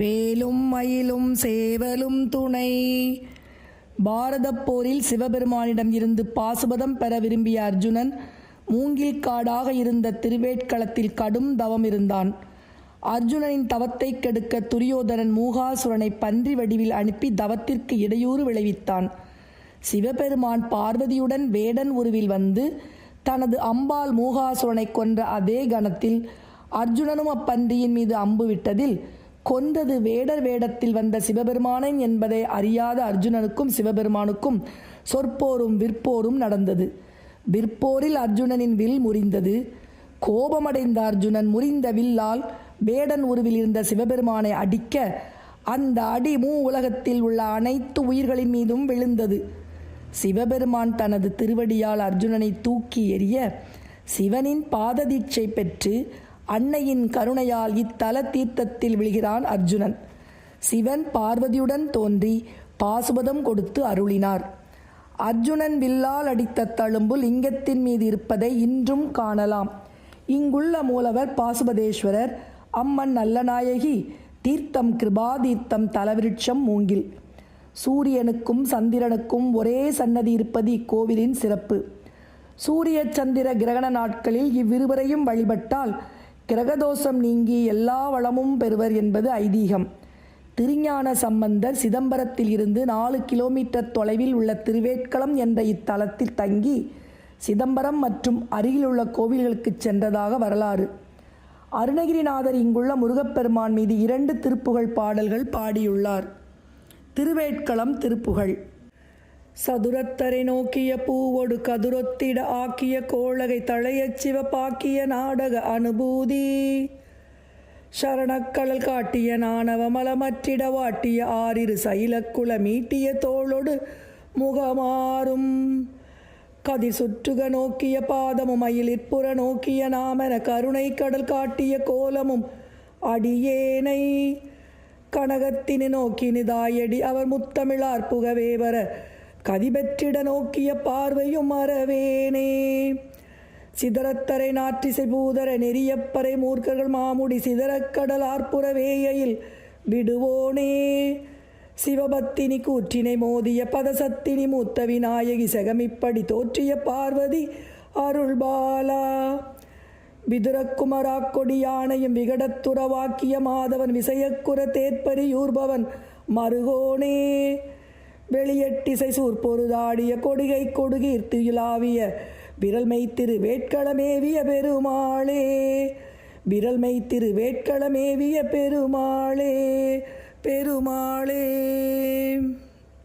வேலும் மயிலும் சேவலும் துணை. பாரதப் போரில் சிவபெருமானிடம் இருந்து பாசுபதம் பெற விரும்பிய அர்ஜுனன் மூங்கில் காடாக இருந்த திருவேட்களத்தில் கடும் தவம் இருந்தான். அர்ஜுனனின் தவத்தை கெடுக்க துரியோதனன் மூகாசுரனை பன்றி வடிவில் அனுப்பி தவத்திற்கு இடையூறு விளைவித்தான். சிவபெருமான் பார்வதியுடன் வேடன் உருவில் வந்து தனது அம்பால் மூகாசுரனை கொன்ற அதே கணத்தில் அர்ஜுனனும் அப்பன்றியின் மீது அம்பு விட்டதில் கொன்றது வேடர் வேடத்தில் வந்த சிவபெருமானன் என்பதை அறியாத அர்ஜுனனுக்கும் சிவபெருமானுக்கும் சொற்போரும் விற்போரும் நடந்தது. விற்போரில் அர்ஜுனனின் வில் முறிந்தது. கோபமடைந்த அர்ஜுனன் முறிந்த வில்லால் வேடன் உருவில் இருந்த சிவபெருமானை அடிக்க அந்த அடி மூ உலகத்தில் உள்ள அனைத்து உயிர்களின் மீதும் விழுந்தது. சிவபெருமான் தனது திருவடியால் அர்ஜுனனை தூக்கி எறிய சிவனின் பாததீட்சை பெற்று அன்னையின் கருணையால் இத்தல தீர்த்தத்தில் விழுகிறான் அர்ஜுனன். சிவன் பார்வதியுடன் தோன்றி பாசுபதம் கொடுத்து அருளினார். அர்ஜுனன் வில்லால் அடித்த தழும்பு லிங்கத்தின் மீது இருப்பதை இன்றும் காணலாம். இங்குள்ள மூலவர் பாசுபதேஸ்வரர் அம்மன் நல்லநாயகி தீர்த்தம் கிருபாதீர்த்தம் தலவிருட்சம் மூங்கில். சூரியனுக்கும் சந்திரனுக்கும் ஒரே சன்னதி இருப்பது இக்கோவிலின் சிறப்பு. சூரிய சந்திர கிரகண நாட்களில் இவ்விருவரையும் வழிபட்டால் கிரகதோஷம் நீங்கி எல்லா வளமும் பெறுவர் என்பது ஐதீகம். திருஞான சம்பந்தர் சிதம்பரத்தில் இருந்து நாலு கிலோமீட்டர் தொலைவில் உள்ள திருவேட்களம் என்ற இத்தலத்தில் தங்கி சிதம்பரம் மற்றும் அருகிலுள்ள கோவில்களுக்கு சென்றதாக வரலாறு. அருணகிரிநாதர் இங்குள்ள முருகப்பெருமான் மீது இரண்டு திருப்புகழ் பாடல்கள் பாடியுள்ளார். திருவேட்களம் திருப்புகழ். சதுரத்தரை நோக்கிய பூவொடு கதுரொத்திட ஆக்கிய கோழகை தழையச் சிவப்பாக்கிய நாடக அனுபூதி. சரணக்கடல் காட்டிய நாணவ மலமற்றிட வாட்டிய ஆறிரு சைலக்குல மீட்டிய தோளொடு முகமாறும். கதி சுற்றுக நோக்கிய பாதமும் மயிலிற்புற நோக்கிய நாமென கருணை கடல் காட்டிய கோலமும் அடியேனை. கனகத்தினு நோக்கினு தாயடி அவர் முத்தமிழார் புகவேவர கதிபெற்றிட நோக்கிய பார்வையும் அறவேனே சிதறத்தரை நாற்றிசை பூதர நெறியப்பறை மூர்க்கர்கள் மாமுடி சிதறக்கடல் ஆர்ப்புற வேயையில் விடுவோனே. சிவபத்தினி கூற்றினை மோதிய பதசத்தினி மூத்த விநாயகி செகமிப்படி தோற்றிய பார்வதி அருள்பாலா. விதுரக்குமராக்கொடி யானையும் விகடத்துறவாக்கிய மாதவன் விசயக்குர தேற்பரியூர்பவன் மருகோனே. வெளியட்டிசை சூர்பொருதாடிய கொடிகை கொடுகீர் துயிலாவிய விரல் மெய்த்திரு வேட்களமேவிய பெருமாளே. விரல் மெய்த்திரு வேட்களமேவிய பெருமாளே பெருமாளே.